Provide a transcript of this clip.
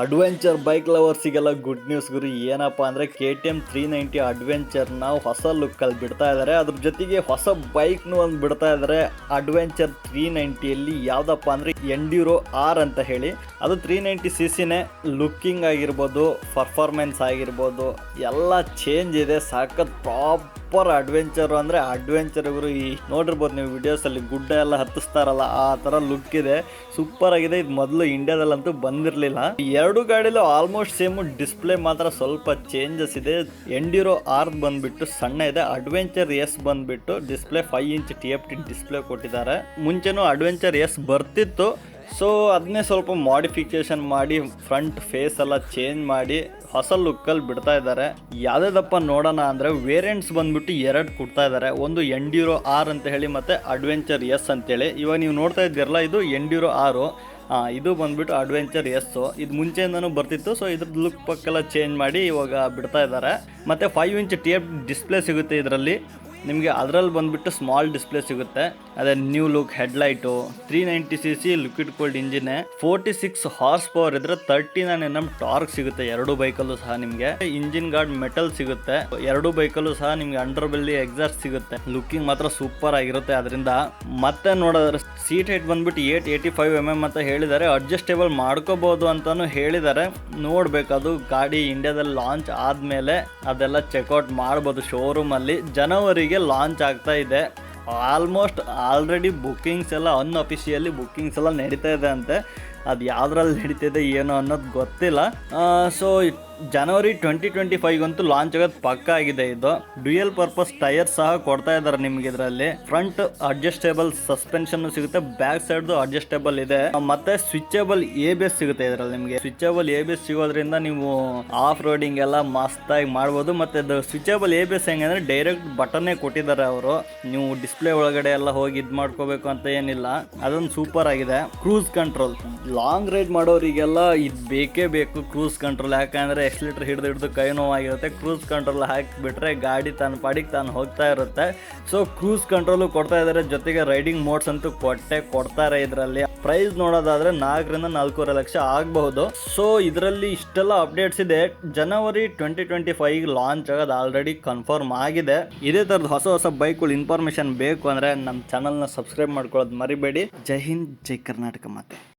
Adventure bike ಲವರ್ಸಿಗೆಲ್ಲ good news ಗುರು. ಏನಪ್ಪ ಅಂದರೆ K T M three ninety ಅಡ್ವೆಂಚರ್ನ ಹೊಸ ಲುಕ್ಕಲ್ಲಿ ಬಿಡ್ತಾ ಇದ್ದಾರೆ ಅದ್ರ ಜೊತೆಗೆ ಹೊಸ ಬೈಕ್ನು ಒಂದು ಬಿಡ್ತಾ ಇದ್ದಾರೆ ಅಡ್ವೆಂಚರ್ ತ್ರೀ ನೈಂಟಿಯಲ್ಲಿ ಯಾವುದಪ್ಪ ಅಂದರೆ ಎಂಡ್ಯೂರೋ ಆರ್ ಅಂತ ಹೇಳಿ. ಅದು ತ್ರೀ ನೈಂಟಿ ಸಿ ಸಿನೇ ಲುಕ್ಕಿಂಗ್ ಆಗಿರ್ಬೋದು ಪರ್ಫಾರ್ಮೆನ್ಸ್ ಆಗಿರ್ಬೋದು, ಎಲ್ಲ ಚೇಂಜ್ ಇದೆ. ಸಾಕತ್ ಪ್ರಾಪರ್ ಅಡ್ವೆಂಚರ್ ಅಂದರೆ ಅಡ್ವೆಂಚರ್ ಗುರು ಈ ನೋಡಿರ್ಬೋದು ನೀವು ವಿಡಿಯೋಸಲ್ಲಿ ಗುಡ್ಡ ಎಲ್ಲ ಹತ್ತಿಸ್ತಾರಲ್ಲ ಆ ಥರ ಲುಕ್ ಇದೆ. ಸೂಪರ್ ಆಗಿದೆ. ಇದು ಮೊದಲು ಇಂಡಿಯಾದಲ್ಲಂತೂ ಬಂದಿರಲಿಲ್ಲ. ಎರಡು ಗಾಡಿಲೂ ಆಲ್ಮೋಸ್ಟ್ ಸೇಮ್ ಡಿಸ್ಪ್ಲೇ ಮಾತ್ರ ಸ್ವಲ್ಪ ಚೇಂಜಸ್ ಇದೆ. ಎಂಡಿರೋ ಆರ್ ಬಂದ್ಬಿಟ್ಟು ಸಣ್ಣ ಇದೆ. ಅಡ್ವೆಂಚರ್ ಎಸ್ ಬಂದ್ಬಿಟ್ಟು display five inch T F T display ಕೊಟ್ಟಿದ್ದಾರೆ. ಮುಂಚೆನೂ ಅಡ್ವೆಂಚರ್ ಎಸ್ ಬರ್ತಿತ್ತು. ಸೊ ಅದನ್ನೇ ಸ್ವಲ್ಪ ಮಾಡಿಫಿಕೇಶನ್ ಮಾಡಿ ಫ್ರಂಟ್ ಫೇಸ್ ಎಲ್ಲ ಚೇಂಜ್ ಮಾಡಿ, ಹೊಸ ಲುಕ್ಕಲ್ಲಿ ಬಿಡ್ತಾ ಇದ್ದಾರೆ. ಯಾವ್ದಪ್ಪ ನೋಡೋಣ ಅಂದರೆ ವೇರಿಯಂಟ್ಸ್ ಬಂದ್ಬಿಟ್ಟು ಎರಡು ಕೊಡ್ತಾ ಇದ್ದಾರೆ. ಒಂದು ಎಂಡ್ಯೂರೋ ಆರ್ ಅಂತ ಹೇಳಿ ಮತ್ತು ಅಡ್ವೆಂಚರ್ ಎಸ್ ಅಂತೇಳಿ ಇವಾಗ ನೀವು ನೋಡ್ತಾ ಇದ್ದೀರಲ್ಲ, ಇದು ಎಂಡ್ಯೂರೋ ಆರು ಇದು ಬಂದ್ಬಿಟ್ಟು ಅಡ್ವೆಂಚರ್ ಎಸ್ಸು ಇದು ಮುಂಚೆಯಿಂದನೂ ಬರ್ತಿತ್ತು ಸೊ ಇದ್ರದ್ದು ಲುಕ್ ಪಕ್ಕೆಲ್ಲ ಚೇಂಜ್ ಮಾಡಿ ಇವಾಗ ಬಿಡ್ತಾ ಇದ್ದಾರೆ. ಮತ್ತು five inch T F display ಸಿಗುತ್ತೆ ಇದರಲ್ಲಿ. ನಿಮಗೆ ಅದರಲ್ಲಿ ಬಂದುಬಿಟ್ಟು ಸ್ಮಾಲ್ ಡಿಸ್ಪ್ಲೇ ಸಿಗುತ್ತೆ. ಅದೇ new look headlight three ninety C C liquid cold ಇಂಜಿನೇ forty six horse power ಇದ್ರೆ thirty nine N M torque ಸಿಗುತ್ತೆ ಎರಡು ಬೈಕಲ್ಲೂ ಸಹ ನಿಮಗೆ. ಇಂಜಿನ್ ಗಾರ್ಡ್ ಮೆಟಲ್ ಸಿಗುತ್ತೆ. ಎರಡು ಬೈಕಲ್ಲೂ ಸಹ ನಿಮಗೆ ಅಂಡರ್ ಬೆಲ್ಲಿ ಎಕ್ಸಾಸ್ಟ್ ಸಿಗುತ್ತೆ. ಲುಕ್ಕಿಂಗ್ ಮಾತ್ರ ಸೂಪರ್ ಆಗಿರುತ್ತೆ ಅದರಿಂದ ಮತ್ತೆ ನೋಡೋದ್ರೆ ಸೀಟ್ ಹೈಟ್ ಬಂದ್ಬಿಟ್ಟು eight eighty five M M ಅಂತ ಹೇಳಿದ್ದಾರೆ. ಅಡ್ಜಸ್ಟೇಬಲ್ ಮಾಡ್ಕೋಬಹುದು ಅಂತಾನು ಹೇಳಿದ್ದಾರೆ. ನೋಡ್ಬೇಕು ಅದು ಗಾಡಿ ಇಂಡಿಯಾದಲ್ಲಿ ಲಾಂಚ್ ಆದಮೇಲೆ ಅದೆಲ್ಲ ಚೆಕ್ಔಟ್ ಮಾಡ್ಬೋದು ಶೋರೂಮಲ್ಲಿ ಜನವರಿಗೆ ಲಾಂಚ್ ಆಗ್ತಾ ಇದೆ. ಆಲ್ಮೋಸ್ಟ್ ಆಲ್ರೆಡಿ ಬುಕ್ಕಿಂಗ್ಸ್ ಎಲ್ಲ ಅನ್ಅಫಿಷಿಯಲಿ ಬುಕ್ಕಿಂಗ್ಸ್ ಎಲ್ಲ ನಡೀತಾ ಇದೆ ಅಂತೆ. ಅದು ಯಾವ್ದ್ರಲ್ಲಿ ನಡೀತಿದೆ, ಏನೋ ಅನ್ನೋದು ಗೊತ್ತಿಲ್ಲ. So January twenty twenty five ಅಂತೂ ಲಾಂಚ್ ಆಗೋದು ಪಕ್ಕ ಆಗಿದೆ ಇದು. ಡ್ಯೂಯಲ್ ಪರ್ಪಸ್ ಟೈರ್ ಸಹ ಕೊಡ್ತಾ ಇದ್ದಾರೆ ನಿಮ್ಗೆ ಇದರಲ್ಲಿ. ಫ್ರಂಟ್ ಅಡ್ಜಸ್ಟೇಬಲ್ ಸಸ್ಪೆನ್ಷನ್ ಸಿಗುತ್ತೆ ಬ್ಯಾಕ್ ಸೈಡ್ ಅಡ್ಜಸ್ಟೇಬಲ್ ಇದೆ. ಮತ್ತೆ ಸ್ವಿಚೇಬಲ್ ಎ ಬಿ ಎಸ್ ಸಿಗುತ್ತೆ ಇದರಲ್ಲಿ ನಿಮಗೆ. ಸ್ವಿಚೇಬಲ್ ಎ ಬಿ ಎಸ್ ಸಿಗೋದ್ರಿಂದ ನೀವು ಆಫ್ ರೋಡಿಂಗ್ ಎಲ್ಲ ಮಸ್ತ್ ಮಸ್ತಾಗಿ ಮಾಡ್ಬೋದು. ಮತ್ತೆ ಅದು ಸ್ವಿಚಬಲ್ ಎ ಬಿ ಎಸ್ ಹೆಂಗಂದ್ರೆ ಡೈರೆಕ್ಟ್ ಬಟನ್ನೇ ಕೊಟ್ಟಿದ್ದಾರೆ ಅವರು. ನೀವು ಡಿಸ್ಪ್ಲೇ ಒಳಗಡೆ ಎಲ್ಲ ಹೋಗಿ ಇದು ಮಾಡ್ಕೋಬೇಕು ಅಂತ ಏನಿಲ್ಲ. ಅದೊಂದು ಸೂಪರ್ ಆಗಿದೆ. ಕ್ರೂಸ್ ಕಂಟ್ರೋಲ್ ಲಾಂಗ್ ರೈಡ್ ಮಾಡೋರಿಗೆಲ್ಲ ಇದು ಬೇಕೇ ಬೇಕು ಕ್ರೂಸ್ ಕಂಟ್ರೋಲ್ ಯಾಕಂದ್ರೆ ಎಕ್ಸ್ಲೀಟರ್ ಹಿಡಿದು ಹಿಡಿದು ಕೈ ನೋವಾಗಿರುತ್ತೆ. ಕ್ರೂಸ್ ಕಂಟ್ರೋಲ್ ಹಾಕಿಬಿಟ್ರೆ ಗಾಡಿ ತನ್ನ ಪಾಡಿಗೆ ತಾನು ಹೋಗ್ತಾ ಇರುತ್ತೆ. ಸೊ ಕ್ರೂಸ್ ಕಂಟ್ರೋಲು ಕೊಡ್ತಾ ಇದ್ದಾರೆ ಜೊತೆಗೆ ರೈಡಿಂಗ್ ಮೋಡ್ಸ್ ಅಂತೂ ಕೊಟ್ಟೆ ಕೊಡ್ತಾರೆ ಇದರಲ್ಲಿ. ಪ್ರೈಸ್ ನೋಡೋದಾದ್ರೆ ನಾಲ್ಕರಿಂದ ನಾಲ್ಕೂವರೆ ಲಕ್ಷ ಆಗಬಹುದು. ಸೊ ಇದರಲ್ಲಿ ಇಷ್ಟೆಲ್ಲ ಅಪ್ಡೇಟ್ಸ್ ಇದೆ. January twenty twenty five launch ಆಗೋದು ಆಲ್ರೆಡಿ ಕನ್ಫರ್ಮ್ ಆಗಿದೆ. ಇದೇ ಥರದ ಹೊಸ ಹೊಸ ಬೈಕ್ಗಳು ಇನ್ಫಾರ್ಮೇಷನ್ ಬೇಕು ಅಂದರೆ ನಮ್ಮ ಚಾನಲ್ನ ಸಬ್ಸ್ಕ್ರೈಬ್ ಮಾಡ್ಕೊಳ್ಳೋದು ಮರಿಬೇಡಿ. ಜೈ ಹಿಂದ್, ಜೈ ಕರ್ನಾಟಕ ಮಾತೆ.